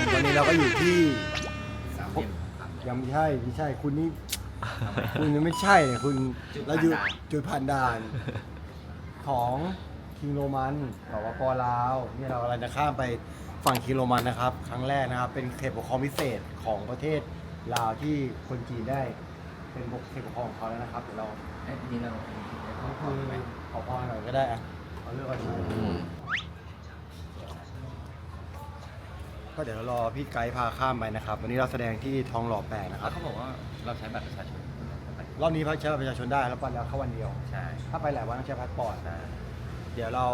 ผมตอนนี้เราก็อยู่ที่สามเหลี่ยมสามเหลี่ยมยังไม่ใช่ไม่ใช่คุณนี่ คุณยังไม่ใช่เลยคุณจุดเราอยู่ผ่านด่านจุดผ่านด่าน ของคิงโรมันสปปลาวนี่เรากำลังจะข้ามไปฝั่งคิงโรมันนะครับ ครั้งแรกนะครับ เป็นเขตปกครองพิเศษของประเทศลาวที่คนจีนได้เป็นเขตปกครองของเขาแล้วนะครับเดี๋ยวเราเอ้ยนี่เราก็คือขอพรหน่อยก็ได้อะเอาเลือกก่อน ก็เดี๋ยวเรารอพี่ไกด์พาข้ามไปนะครับ วันนี้เราแสดงที่ทองหล่อแปดนะครับเขาบอกว่าเราใช้บัตรประชาชนรอบนี้พักใช้บัตรประชาชนได้แล้ววันแล้วเข้าวันเดียว ใช่ถ้าไปหลายวันต้องใช้พาสปอร์ตนะ เดี๋ยวเรา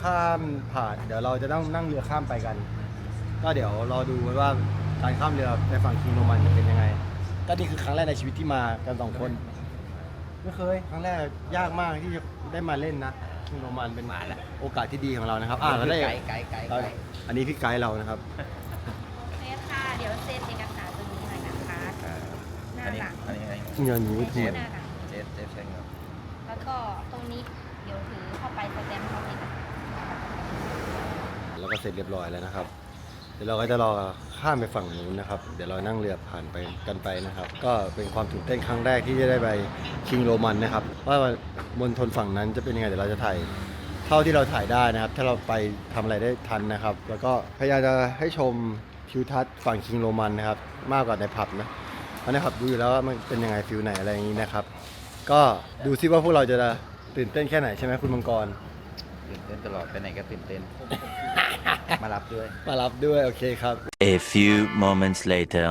ข้ามผ่าน เดี๋ยวเราจะต้องนั่งเรือข้ามไปกัน ก็เดี๋ยวรอดูว่าการข้ามเรือไปฝั่งคิงโรมันจะเป็นยังไง ก็นี่คือครั้งแรกในชีวิตที่มากันสองคน ไม่เคย ครั้งแรกยากมากที่จะได้มาเล่นนะ คิงโรมันเป็นมาแล้ว โอกาสที่ดีของเรานะครับอ่าเราได้ไกด์ไกด์ไกด์เราไกด์อันนี้พี่ไกด์เรานะครับเซฟค่ะ เดี๋ยวเซ็นเอกสารตรงนี้หน่อยนะคะหน้าอันนี้หลังอันนี้อันนี้เงินนี้เซทีฟหน้าหลังเจฟเจฟใช้เงินแล้วก็ตรงนี้เดี๋ยวถือเข้าไปสแตมป์เขาเอกสารแล้วก็เสร็จเรียบร้อยแล้วนะครับเดี๋ยวเราก็จะรอข้ามไปฝั่งนู้นนะครับ เดี๋ยวเรานั่งเรือผ่านไปกันไปนะครับ ก็เป็นความตื่นเต้นครั้งแรกที่จะได้ไปคิงโรมันนะครับว่ามณฑลฝั่งนั้นจะเป็นยังไงเดี๋ยวเราจะถ่ายเท่าที่เราถ่ายได้นะครับ ถ้าเราไปทำอะไรได้ทันนะครับ แล้วก็พยายามจะให้ชมทิวทัศน์ฝั่งคิงโรมันนะครับ มากกว่าในผับนะเพราะในผับดูอยู่แล้วว่ามันเป็นยังไงฟิลไหนอะไรอย่างนี้นะครับ ก็ดูซิว่าพวกเราจะตื่นเต้นแค่ไหนใช่ไหมคุณมังกร ตื่นเต้นตลอดไปไหนก็ตื่นเต้น มารับด้วย มารับด้วย โอเคครับ A few moments later.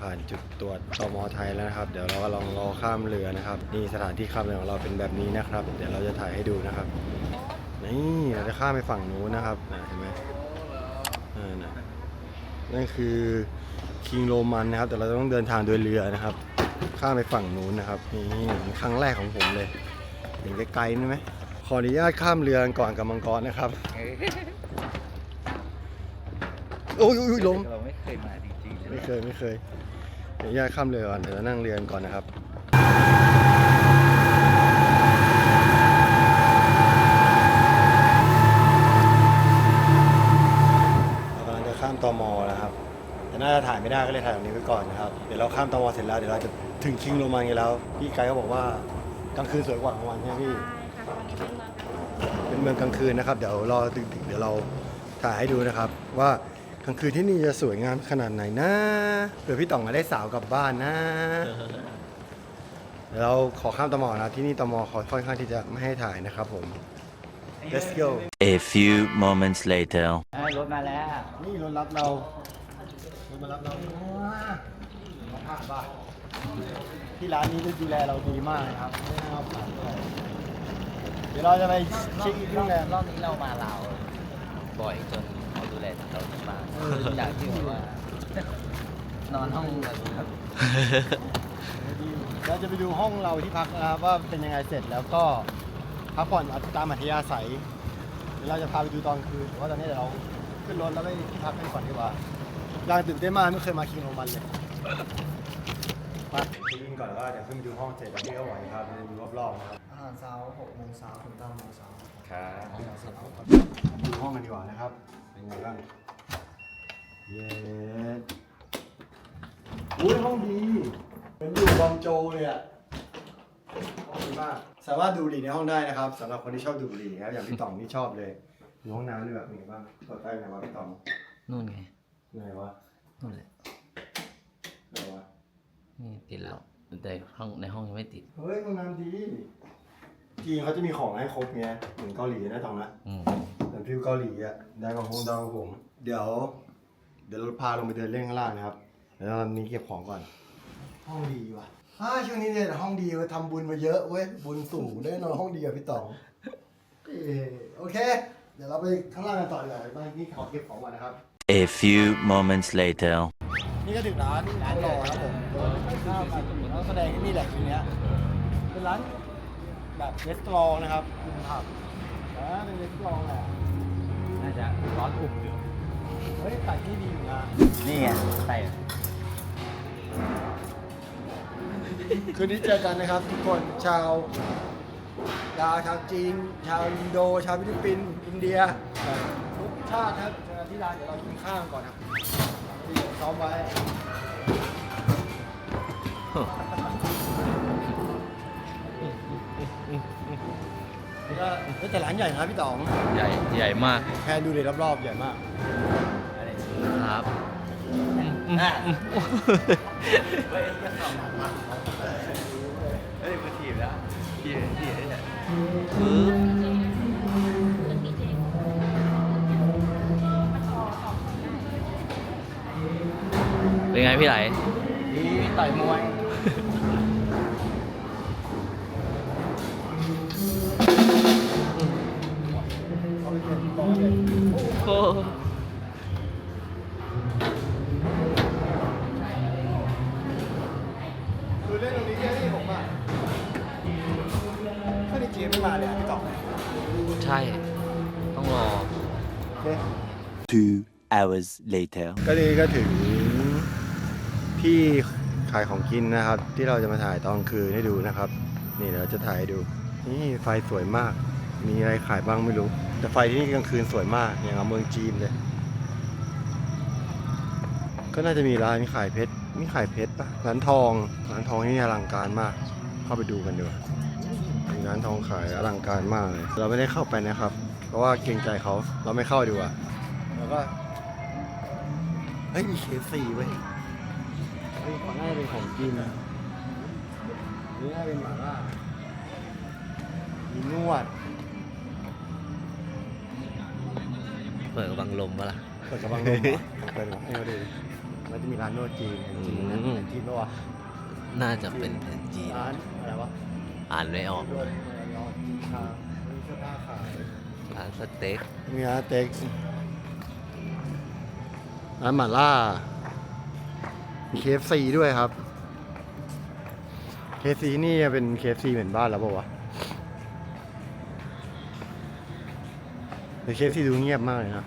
ผ่านจุดตรวจตมไทยแล้วนะครับ เดี๋ยวเราก็ลองรอข้ามเรือนะครับ นี่สถานที่ข้ามเรือของเราเป็นแบบนี้นะครับ เดี๋ยวเราจะถ่ายให้ดูนะครับ นี่เราจะข้ามไปฝั่งนู้นนะครับนะเห็นไหมอ่านะนั่นคือคิงโรมันนะครับ แต่เราต้องเดินทางโดยเรือนะครับ ข้ามไปฝั่งนู้นนะครับนี่ครั้งแรกของผมเลยเห็นไกลๆนี่ไหมขออนุญาตข้ามเรือกันก่อนกับมังกรนะครับ โอ้ยโอ้ยลมเราไม่เคยมาจริงๆไม่เคยไม่เคยเดี๋ยวแยกข้ามเรือก่อนเดี๋ยวเรานั่งเรือกันก่อนนะครับเรากำลังจะข้ามตมแล้วครับ แต่น่าจะถ่ายไม่ได้ก็เลยถ่ายตรงนี้ไปก่อนนะครับ เดี๋ยวเราข้ามตมเสร็จแล้วเดี๋ยวเราจะถึงคิงโรมันกันแล้ว พี่ไกด์เขาบอกว่ากลางคืนสวยกว่ากลางวันใช่ไหมพี่ ค่ะตอนนี้เป็นเมืองกันเป็นเมืองกลางคืนนะครับ เดี๋ยวรอดึกๆเดี๋ยวเราถ่ายให้ดูนะครับว่า ลางคืนที่นี่จะสวยงามขนาดไหนนะเผื่อพี่ต่องจะได้สาวกลับบ้านนะเดี๋ยวเราขอข้ามตมนะที่นี่ตมเขาค่อนข้างที่จะไม่ให้ถ่ายนะครับผม let's go A few moments later. อ่ารถมาแล้ว นี่รถรับเรารถมารับเรามาผ่านบ้านที่ร้านนี้ดูแลเราดีมากนะครับไม่ให้เราผ่านไปเดี๋ยวเราจะไปเช็คอินที่โรงแรม รอบนี้เรามาลาวบ่อยจนเขาดูแลเราดีมาก จากที่แบบว่านอนห้องแบบเราจะไปดูห้องเราที่พักนะครับว่าเป็นยังไงเสร็จแล้วก็พักผ่อนตามอัธยาศัยเดี๋ยวเราจะพาไปดูตอนคืนแต่ว่าตอนนี้เดี๋ยวเราขึ้นรถแล้วไปที่พักกันก่อนดีกว่ายังตื่นเต้นมากไม่เคยมาคิงโรมันเลยมาเช็คอินก่อนว่าเดี๋ยวขึ้นไปดูห้องเสร็จแล้วพี่ก็ไหวครับดูรอบๆนะครับอาหารเช้า6โมงเช้าถึง9โมงเช้าครับดูห้องกันดีกว่านะครับเป็นไงบ้าง เย้อุ้ยห้องดีเหมือนอยู่บองโจเลยอะห้องดีมากสามารถดูบุหรี่ในห้องได้นะครับสำหรับคนที่ชอบดูบุหรี่นะครับอย่างพี่ต๋องนี่ชอบเลยดูห้องน้ำนี่แบบเป็นไงบ้างเปิดไฟไหนวะพี่ต๋องนู่นไงไหนวะนู่นแหละไหนวะนี่ติดแล้วแต่ห้องในห้องยังไม่ติดเฮ้ยห้องน้ำดีจีนเขาจะมีของให้ครบไงเหมือนเกาหลีนะต๋องนะอืม เหมือนฟิวเกาหลีอะได้กับพงดาวกับผม เดี๋ยว เดี๋ยวเราพาลงไปเดินเล่นข้างล่างนะครับเดี๋ยวตอนนี้เก็บของก่อน ห้องดีว่ะฮ่าช่วงนี้เนี่ยห้องดีเว้ยทำบุญมาเยอะเว้ยบุญสูงได้นอนห้องดีกับพี่ต๋องเออโอเค เดี๋ยวเราไปข้างล่างกันต่อเลยตอนนี้ขอเก็บของก่อนนะครับ A few moments later. นี่ก็ถึงร้านร้านหล่อครับผมกินข้าวกันแล้วแสดงที่นี่แหละคืนนี้เป็นร้านแบบเรสตอรองนะครับคุณผับอ่าเป็นเรสตอรองแหละ น่าจะร้อนอุ่มอยู่ เฮ้ยขายที่ดีอยู่นะนี่ไงใส่คืนนี้เจอกันนะครับ ทุกคนชาวลาวชาวจีน ชาวอินโด ชาวฟิลิปปินส์อินเดียทุกชาติครับเจอกันที่ร้านเดี๋ยวเรากินข้าวกันก่อนครับที่ซ้อมไว้ก็แต่ร้านใหญ่นะพี่ต๋อง ใหญ่ใหญ่มากแค่ดูเลยรอบๆใหญ่มาก ครับเฮ้ยมาถีบแล้วถีบถีบเนี่ยเป็นไงพี่ไหล นี่ต่อยมวย hours later. ก็นี่ก็ถึงที่ขายของกินนะครับ ที่เราจะมาถ่ายตอนคืนให้ดูนะครับ นี่เดี๋ยวจะถ่ายให้ดู นี่ไฟสวยมาก มีอะไรขายบ้างไม่รู้ แต่ไฟที่นี่กลางคืนสวยมากอย่างกับเมืองจีนเลย ก็น่าจะมีร้านขายเพชรมีขายเพชรปะร้านทองร้านทองที่นี่อลังการมาก เข้าไปดูกันดีกว่ามีร้านทองขายอลังการมากเลย เราไม่ได้เข้าไปนะครับ เพราะว่าเกรงใจเขาเราไม่เข้าดีกว่าแล้วก็ เฮ้ยมีเคฟซีเว้ยเฮ้ยของน่าจะเป็นของกินนี่น่าเป็นหม่าล่ามีนวด เปิดบังลมปะล่ะ เปิดกระบังลมเหรอเปิดกระบังให้เราดูดิมันจะมีร้านนวดจีนจีนนะอืมจีนปะวะน่าจะเป็นแผ่นจีน ร้านอะไรวะอ่านไม่ออกนวดอะไรเนาะจีนชามีเสื้อผ้าขายร้านสเต็กมีร้านเต็ก ร้านหม่าล่ามีเคฟซีด้วยครับเคฟซีนี่เป็นเคฟซีเหมือนบ้านแล้วป่าวะแต่เคฟซีดูเงียบมากเลยนะ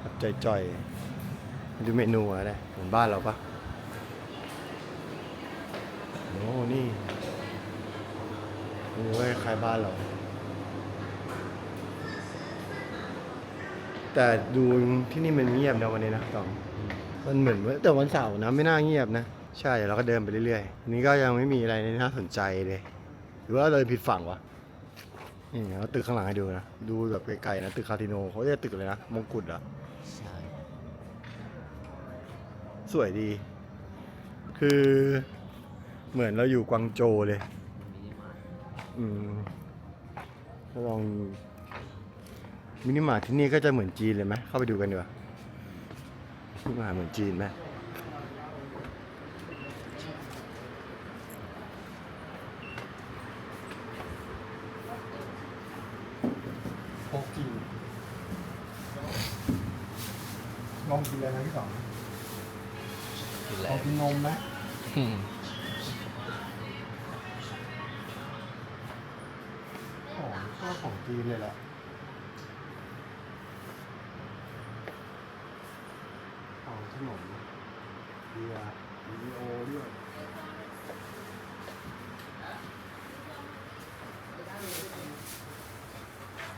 แบบจ่อยๆ ดูเมนูอะไรเหมือนบ้านเราปะโอ้นี่นี่เว้ยคล้ายบ้านเรา แต่ดูที่นี่มันเงียบนะวันนี้นะตองมันเหมือนว่าแต่วันเสาร์นะไม่น่าเงียบนะ ใช่เราก็เดินไปเรื่อยๆอันนี้ก็ยังไม่มีอะไรน่าสนใจเลย หรือว่าเดินผิดฝั่งวะนี่เราตึกข้างหลังให้ดูนะ ดูแบบไกลๆนะ ตึกคาสิโนเขาเรียกตึกเลยนะ มงกุฎอะใช่สวยดี คือเหมือนเราอยู่กวางโจวเลย อืมก็ลอง มินิมาร์ทที่นี่ก็จะเหมือนจีนเลยไหมเข้าไปดูกันดีกว่ามินิมาร์ทเหมือนจีนไหมโอจีนลองกินอะไรนะพี่สองกินลแล้อวงกินนมไหมอืมของก็ของจีนเลยแหละ ของขนมเบียร์วิดีโอด้วย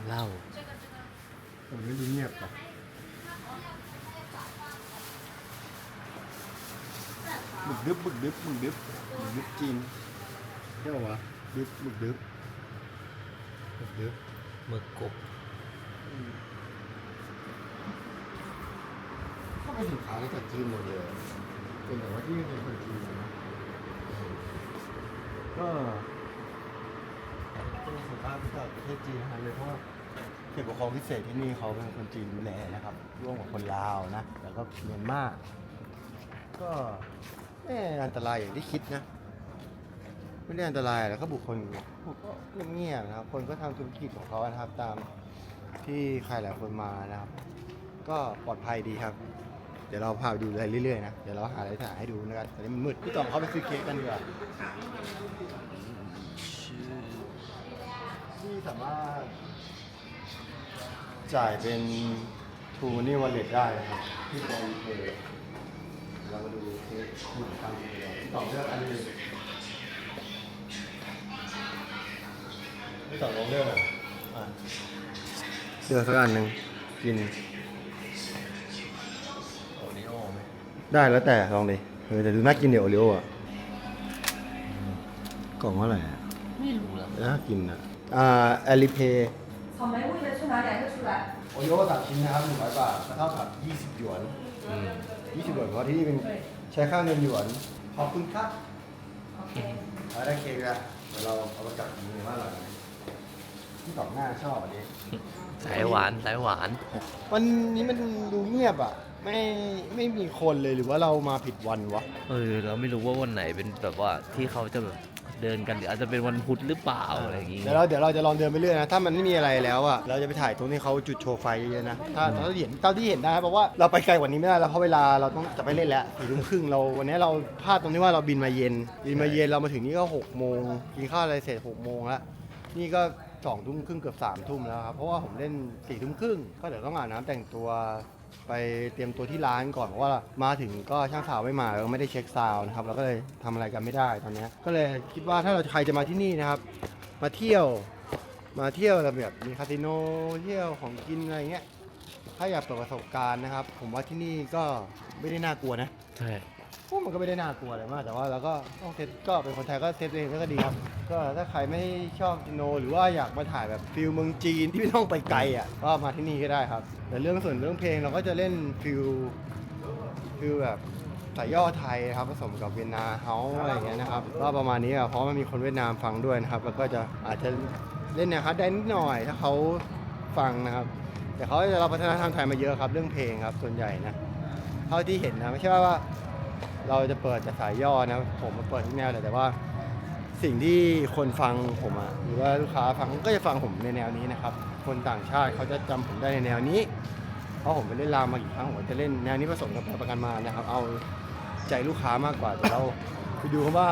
เหล้าผมไม่ดูเงียบปะบึกดึบบึกดึบบึกดึบบึกดึบจีนใช่ป่าวะดึบบึกดึบบึกดึบหมึกกบ ก็เป็นสินค้าจากจีนหมดเลยเป็นแบบว่าที่เป็นคนจีนนะก็เป็นสินค้าจากประเทศจีนนะเลยเพราะว่าเขตปกครองพิเศษที่นี่เขาเป็นคนจีนดูแลนะครับ ร่วมกับคนลาวนะแล้วก็เมียนมาก็ไม่อันตรายอย่างที่คิดนะไม่ได้อันตรายแล้วก็บุคคลบุคคลเงียบนะครับ คนก็ทำธุรกิจของเขานะครับตามที่ใครหลายคนมานะครับ ก็ปลอดภัยดีครับ เดี๋ยวเราพาไปดูอะไรเรื่อยๆนะ เดี๋ยวเราหาอะไรถ่ายให้ดูนะครับตอนนี้มันมืดพี่ต่องเข้าไปซื้อเค้กกันดีกว่าที่สามารถ จ่ายเป็นทูมันนี่วันเล็ตได้นะครับที่บริเพย์เรามาดูเค้กหนึ่งตังค์เดียวพี่ต่องเลือกอันหนึงพี่ต่องลองเลือกหน่อยอะเลือกสักอันหนึ่งกิน ได้แล้วแต่ลองดิเออแต่ดูน่ากินเดี๋ยวโอริโออ่ะกล่องเท่าไหร่อะ ไม่รู้แล้ว น่ากินอ่ะ อ่าแอลิเพย์ 草莓味的去拿两个出来。 โอริโอสามชิ้นนะครับหนึ่งร้อยบาทเท่ากับยี่สิบหยวน อืม ยี่สิบหยวนเพราะที่นี่เป็นใช้ค่าเงินหยวน ขอบคุณครับ OK。 เอาได้เค้กแล้วเดี๋ยวเราเอามาจับกินในบ้านเรากันที่สองหน้าชอบอันนี้ สายหวานสายหวาน วันนี้มันดูเงียบอ่ะ ไม่ไม่มีคนเลยหรือว่าเรามาผิดวันวะ เออเราไม่รู้ว่าวันไหนเป็นแบบว่าที่เขาจะแบบเดินกันหรืออาจจะเป็นวันพุธหรือเปล่าอะไรอย่างงี้ เดี๋ยวเราเดี๋ยวเราจะลองเดินไปเรื่อยนะ ถ้ามันไม่มีอะไรแล้วอะเราจะไปถ่ายตรงที่เขาจุดโชว์ไฟเยอะๆนะถ้าถ้าเราเห็นเท่าที่เห็นได้เพราะว่าเราไปไกลกว่านี้ไม่ได้แล้วเพราะเวลาเราต้องจะไปเล่นแล้วสี่ทุ่มครึ่งเราวันนี้เราพลาดตรงที่ว่าเราบินมาเย็นบินมาเย็นเรามาถึงนี่ก็หกโมงกินข้าวอะไรเสร็จหกโมงแล้วนี่ก็สองทุ่มครึ่งเกือบสามทุ่มแล้วครับเพราะว่าผมเล่นสี่ทุ่มครึ่งก็เดี๋ยวต้องอาบน้ำแต่งตัว ไปเตรียมตัวที่ร้านก่อนเพราะว่ามาถึงก็ช่างสาวไม่มาแล้วไม่ได้เช็คซาวน์นะครับเราก็เลยทำอะไรกันไม่ได้ตอนเนี้ยก็เลยคิดว่าถ้าเราใครจะมาที่นี่นะครับ มาเที่ยวมาเที่ยวแบบมีคาสิโนเที่ยวของกินอะไรเงี้ยถ้าอยากเปิดประสบการณ์นะครับ ผมว่าที่นี่ก็ไม่ได้น่ากลัวนะ ใช่ พวกมันก็ไม่ได้น่ากลัวอะไรมาก แต่ว่าเราก็ต้องเซตก็เป็นคนไทยก็เซตตัวเองก็ดีครับ ก็ถ้าใครไม่ชอบกิโน หรือว่าอยากมาถ่ายแบบฟิลเมืองจีนที่ไม่ต้องไปไกลอะก็มาที่นี่ก็ได้ครับ แต่เรื่องส่วนเรื่องเพลงเราก็จะเล่นฟิลฟิลแบบสายย่อไทยนะครับผสมกับเวียนนาเฮาอะไรอย่างเงี้ยนะครับก็ประมาณนี้อะเพราะมันมีคนเวียดนามฟังด้วยนะครับ แล้วก็จะอาจจะเล่นนวฮาร์ดแดนนิดหน่อยถ้าเขาฟังนะครับ แต่เขาจะรับวัฒนธรรมไทยมาเยอะครับ เรื่องเพลงครับส่วนใหญ่นะเท่าที่เห็นนะไม่ใช่ว่า เราจะเปิดแต่สายย่อนะ ผมมาเปิดทุกแนวเลยแต่ว่า สิ่งที่คนฟังผมอะหรือว่าลูกค้าฟังก็จะฟังผมในแนวนี้นะครับ คนต่างชาติเขาจะจำผมได้ในแนวนี้ เพราะผมไปเล่นรามมากี่ครั้งผมจะเล่นแนวนี้ผสมกับประกันมานะครับ เอาใจลูกค้ามากกว่าแต่เราไปดูครับว่า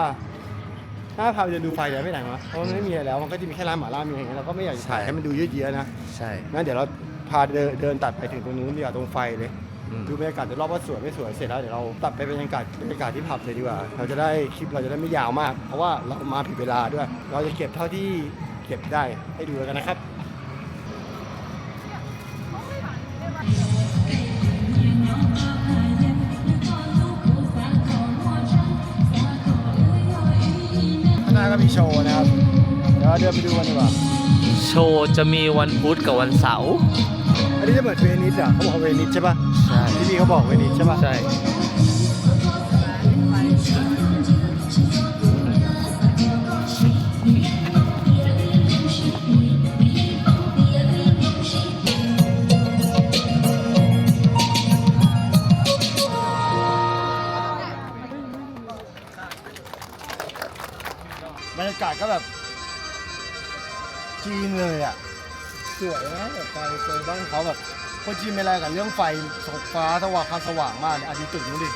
ถ้าพาไปเดินดูไฟจะไม่ไหนวะเพราะมันไม่มีอะไรแล้ว มันก็จะมีแค่ร้านหมาล่ามีอะไรอย่างเงี้ยเราก็ไม่อยากจะถ่ายให้มันดูยืดเยื้อนะใช่งั้นเดี๋ยวเราพาเดินเดินตัดไปถึงตรงนู้นดีกว่าตรงไฟเลยอืม ดูบรรยากาศรอบๆว่าสวยไม่สวยเสร็จแล้วเดี๋ยวเราตัดไปบรรยากาศบรรยากาศที่ผับเลยดีกว่า เราจะได้คลิปเราจะได้ไม่ยาวมาก เพราะว่าเรามาผิดเวลาด้วย เราจะเก็บเท่าที่เก็บได้ให้ดูแล้วกันนะครับข้างหน้าก็มีโชว์นะครับ เดี๋ยวเราเดินไปดูกันดีกว่า โชว์จะมีวันพุธกับวันเสาร์ อันนี้จะเหมือนเวนิสอะเขาบอกว่าเวนิสใช่ปะใช่ ที่พี่เขาบอกเวนิสใช่ปะใช่ บรรยากาศก็แบบ จีนเลยอะสวยนะแบบไปเจอบ้านเขาแบบคนจีนไม่อะไรกับเรื่องไฟสกฟ้าสว่างความสว่างมากเนี่ยอันนี้ตึกนู้นดิ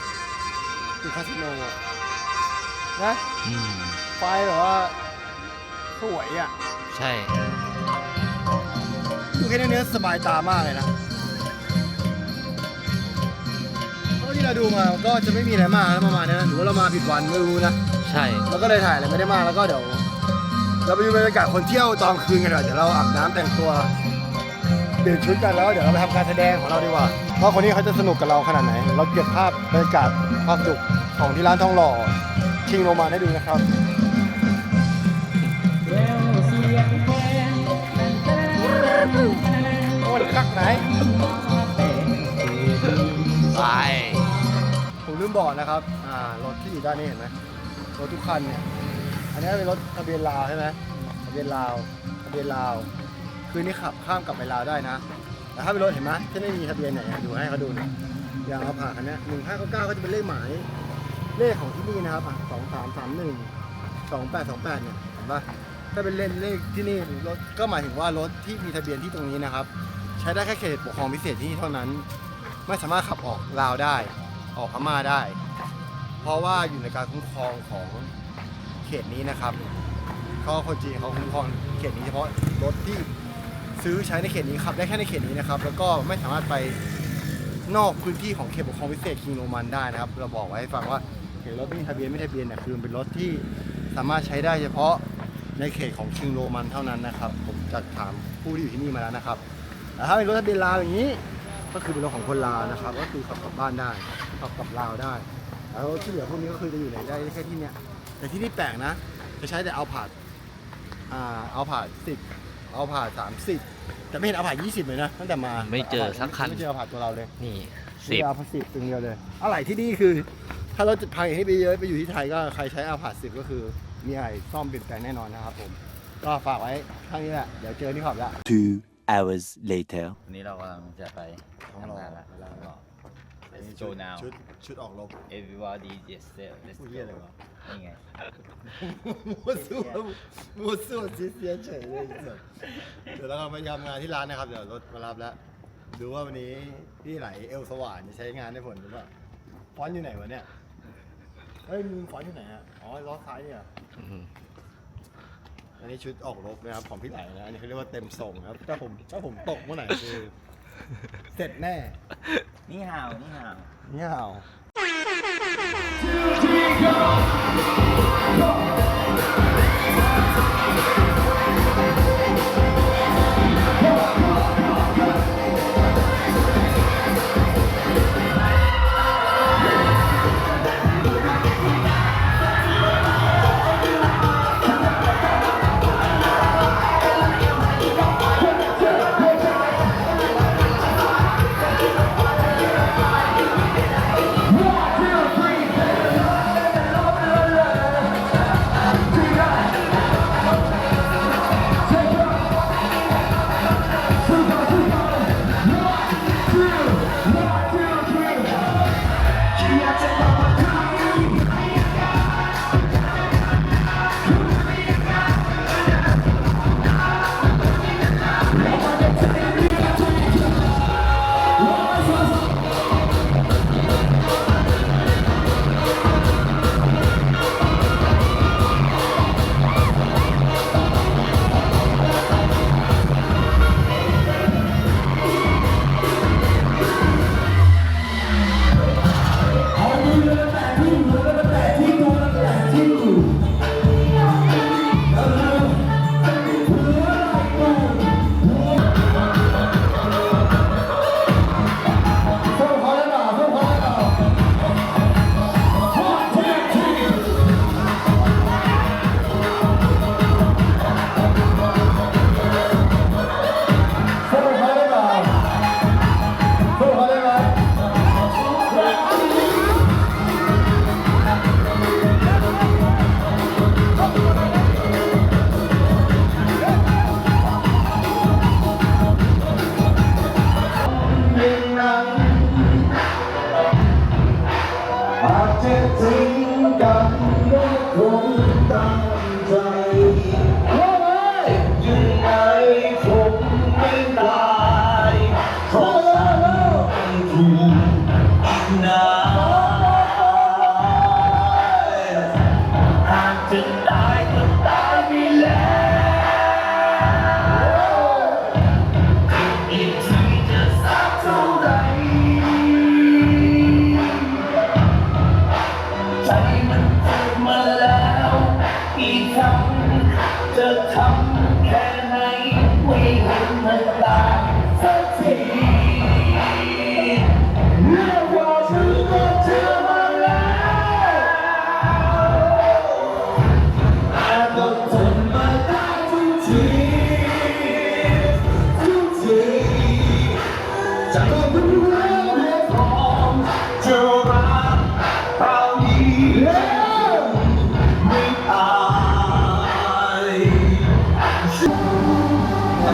ตึกคาสิโนอะนะอืมไฟแบบว่าสวยอะใช่ ดูแค่นี้สบายตามากเลยนะเท่าที่เราดูมาก็จะไม่มีอะไรมากนะประมาณนี้นะหรือว่าเรามาผิดวันไม่รู้นะ ใช่เราก็เลยถ่ายอะไรไม่ได้มากแล้วก็เดี๋ยว เราไปดูบรรยากาศคนเที่ยวตอนคืนกันหน่อยเดี๋ยวเราอาบน้ำแต่งตัวเปลี่ยนชุดกันแล้วเดี๋ยวเราไปทำการแสดงของเราดีกว่าว่าคนนี้เขาจะสนุกกับเราขนาดไหน เราเก็บภาพบรรยากาศความสุขของที่ร้านทองหล่อชิงโรมาให้ดูนะครับโอ้ยคักไหนไปผมลืมบอกนะครับอ่ารถที่อยู่ด้านนี้เห็นไหมรถทุกคันเนี่ยอั นนี้เป็นรถทะเบียนลาวใช่ไหมทะเบียนลาวทะเบียนลาว คือนี่ขับข้ามกลับไปลาวได้นะ แต่ถ้าเป็นรถเห็นไหมที่ไม่มีทะเบียนไหนยดูให้เขาดูน่อย่างเราผ่านคันนี้หนึ่งห้าเก้าเก้าก็จะเป็นเลขหมาย เลขของที่นี่นะครับสองสามสามหนึ่งสองแปดสองแปดเนี่ยเห็นปะถ้าเป็นเลขเลขที่นี่รถก็หมายถึงว่ารถที่มีทะเบียนที่ตรงนี้นะครับ ใช้ได้แค่เขตปกครองพิเศษที่นี่เท่านั้น ไม่สามารถขับออกลาวได้ ออกพม่าได้ เพราะว่าอยู่ในการคุ้มครองของ ขตนี้นะครับเขาคนจีนเขาคุ้มครองเขตนี้เฉพาะรถที่ซื้อใช้ในเขตนี้ขับได้แค่ในเขตนี้นะครับ แล้วก็ไม่สามารถไปนอกพื้นที่ของเขตปกครองพิเศษคิงโรมันได้นะครับ เราบอกไว้ให้ฟังว่าเขตรถไม่มีทะเบียนไม่ทะเบียนเนี่ยคือเป็นรถที่สามารถใช้ได้เฉพาะในเขตของคิงโรมันเท่านั้นนะครับ ผมจัดถามผู้ที่อยู่ที่นี่มาแล้วนะครับแต่ถ้าเป็นรถทะเบียนลาวอย่างนี้ ก็คือเป็นรถของคนลาวนะครับ ก็คือขับกลับบ้านได้ขับกับลาวได้ แล้วที่เหลือพวกนี้ก็คือจะอยู่ในได้แค่ที่เนี้ย แต่ที่นี่แปลกนะ จะใช้แต่เอาผาดอ่าเอาผาดสิบเอาผาดสามสิบแต่ไม่เห็นเอาผาดยี่สิบเลยนะตั้งแต่มาไม่เจอสักคัน ไม่เจอเอาผาดตัวเราเลยนี่สิสิบเอาผาดสิบตรงเดียวเลยอะไรที่นี่คือ ถ้ารถจะพังอย่างที่ไปเยอะไปอยู่ที่ไทยก็ใครใช้เอาผาดสิบก็คือมีอะไรซ่อมเปลี่ยนแปลงแน่นอนนะครับผม ก็ฝากไว้ข้างนี้แหละเดี๋ยวเจอที่ขอบละ Two hours later. วันนี้เรากำลังจะไปทำงานละ Let's go now ชุดชุดออกรบ everybody just say let's พูดเหี้ยอะไรวะ นี่ไงมัวซั่วมัวซั่วเสียเสียเฉยเลยไอ้สัสเดี๋ยวเรากำลังไปทำงานที่ร้านนะครับ เดี๋ยวรถมารับแล้ว ดูว่าวันนี้พี่ไหลเอลสว่านจะใช้งานได้ผลหรือเปล่าฟอนต์อยู่ไหนวะเนี่ยเฮ้ยมึงฟอนต์อยู่ไหนฮะอ๋อล้อซ้ายเนี่ย อันนี้ชุดออกรบนะครับของพี่ไหลนะอันนี้เขาเรียกว่าเต็มส่งครับถ้าผมถ้าผมตกเมื่อไหร่คือเสร็จแน่นี่ห่าวนี่ห่าวเนี่ยเอา โร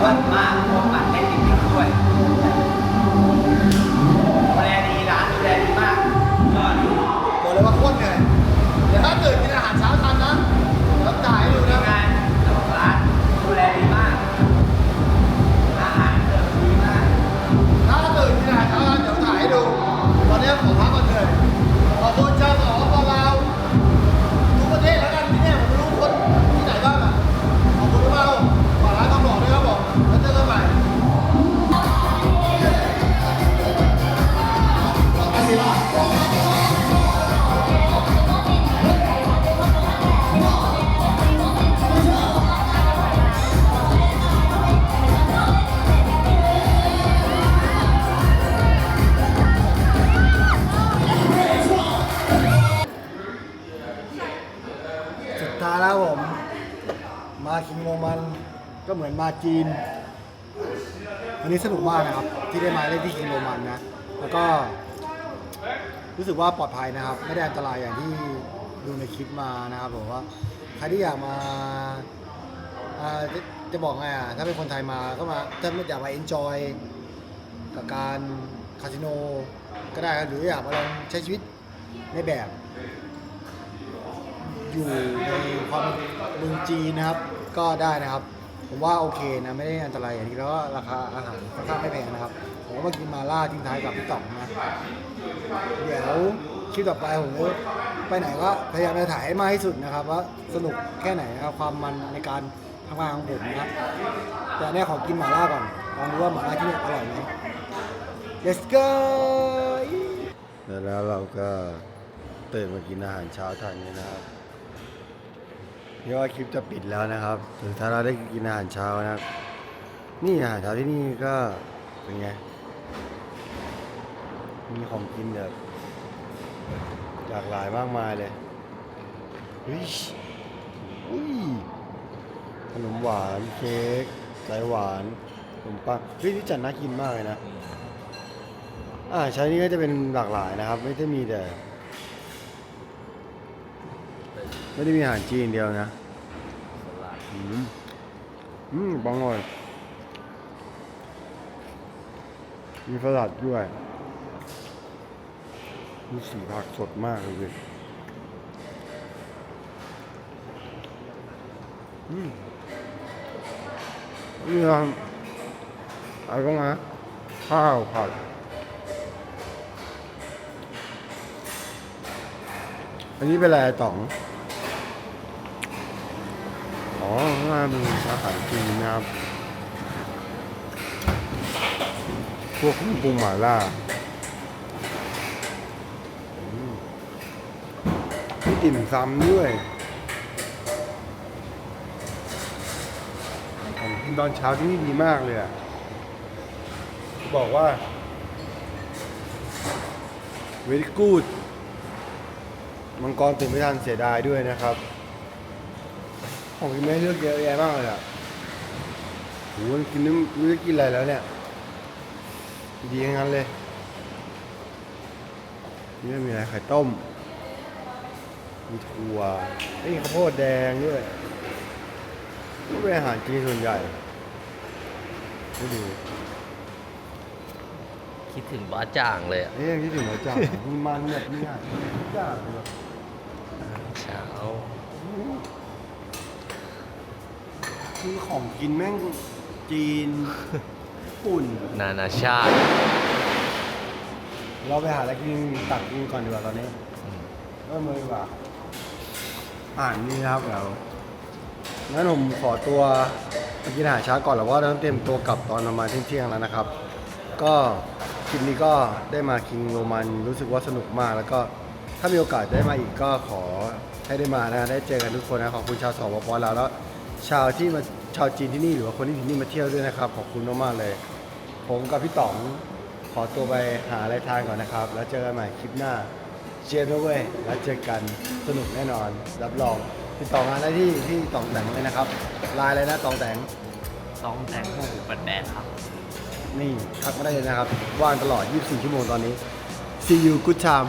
วันมาก มาจีนอันนี้สนุกมากนะครับ ที่ได้มาเล่นที่คิงโรมันนะ แล้วก็ รู้สึกว่าปลอดภัยนะครับ ไม่ได้อันตรายอย่างที่ดูในคลิปมานะครับผมว่าใครที่อยากมาจะบอกไงอะถ้าเป็นคนไทยมาก็มาถ้าไม่อยากมาเอนจอยกับการคาสิโนก็ได้หรืออยากมาลองใช้ชีวิตในแบบ อยู่ในความเมืองจีนนะครับ ก็ได้นะครับ ผมว่าโอเคนะไม่ได้อันตรายอย่างที่แล้วก็ราคาอาหารค่อนข้างไม่แพงนะครับ ผมก็มากินมาล่าทิ้งท้ายกับพี่ต่องนะเดี๋ยวคลิปต่อไปผมจะไปไหนก็พยายามจะถ่ายให้มากที่สุดนะครับ ว่าสนุกแค่ไหนนะครับความมันในการทำงานของผมนะครับแต่เนี้ยขอกินหมาล่าก่อนลองดูว่าหมาล่าที่นี่อร่อยไหม Let's go แล้วเราก็ตื่นมากินอาหารเช้าทานนี้นะครับ นี่ว่าคลิปจะปิดแล้วนะครับถึงถ้าเราได้กินอาหารเช้านะครับ นี่อาหารเช้าที่นี่ก็เป็นไง มีของกินแบบหลากหลายมากมายเลยเฮ้ยอุ้ยขนมหวานเค้กสายหวานขนมปังเฮ้ยที่จัดน่ากินมากเลยนะอ่าใช้นี่ก็จะเป็นหลากหลายนะครับ ไม่ได้มีแต่ ไม่ได้มีอาหารจีนอย่างเดียวนะสลัดอืมอืมบังเลยมีสลัดด้วยมีสีผักสดมากเลยเว้ยอืมนี่นะอะไรก็มาข้าวผัดอันนี้เป็นอะไรต่อง อ๋อน่าเป็นอาหารจีนนะครับ พวกเครื่องปรุงหม่าล่าอืมมีติ่มซำด้วยผมกินตอนเช้าที่นี่ดีมากเลยอะ บอกว่า very good มังกรตื่นไม่ทันเสียดายด้วยนะครับ ของกินไม่ให้เลือกเยอะแยะมากเลยอะโหมันกินไม่ไม่รู้จะกินอะไรแล้วเนี่ย ดีทั้งนั้นเลย นี่มีอะไรไข่ต้ม มีถั่วนี่ข้าวโพดแดงด้วยก็เป็นอาหารจีนส่วนใหญ่ไม่ดูคิดถึงบ้าจ่างเลยอะเอ้ยยังคิดถึงหัวจ่างมันมันแบบนี้อะจ่างเลยเช้า คือของกินแม่งจีนญี่ปุ่น นานาชาติ เราไปหาอะไรกินตักกินก่อนดีกว่าตอนนี้เริ่มเลยดีกว่าอ่านนี่นะครับเรางั้นผมขอตัวไปกินอาหารเช้าก่อนแล้วว่าต้องเตรียมตัวกลับตอนประมาณเที่ยงๆแล้วนะครับ ก็คลิปนี้ก็ได้มาคิงโรมันรู้สึกว่าสนุกมาก แล้วก็ถ้ามีโอกาสได้มาอีกก็ขอให้ได้มานะได้เจอกันทุกคนนะขอบคุณชาวสปปลาวแล้ว ชาวที่มาชาวจีนที่นี่หรือว่าคนที่ที่นี่มาเที่ยวด้วยนะครับขอบคุณมากๆเลย ผมกับพี่ต๋องขอตัวไปหาอะไรทานก่อนนะครับ แล้วเจอกันใหม่คลิปหน้าเจอกันเว้ยแล้วเจอกันสนุกแน่นอน รับรองพี่ต๋องมาได้ที่ที่ต๋องแต่งเลยนะครับไลน์เลยนะต๋องแต่งต้องแต่งหมูแบดๆครับ นี่ทักมาได้เลยนะครับ ว่างตลอด 24 ชั่วโมงตอนนี้ see you good time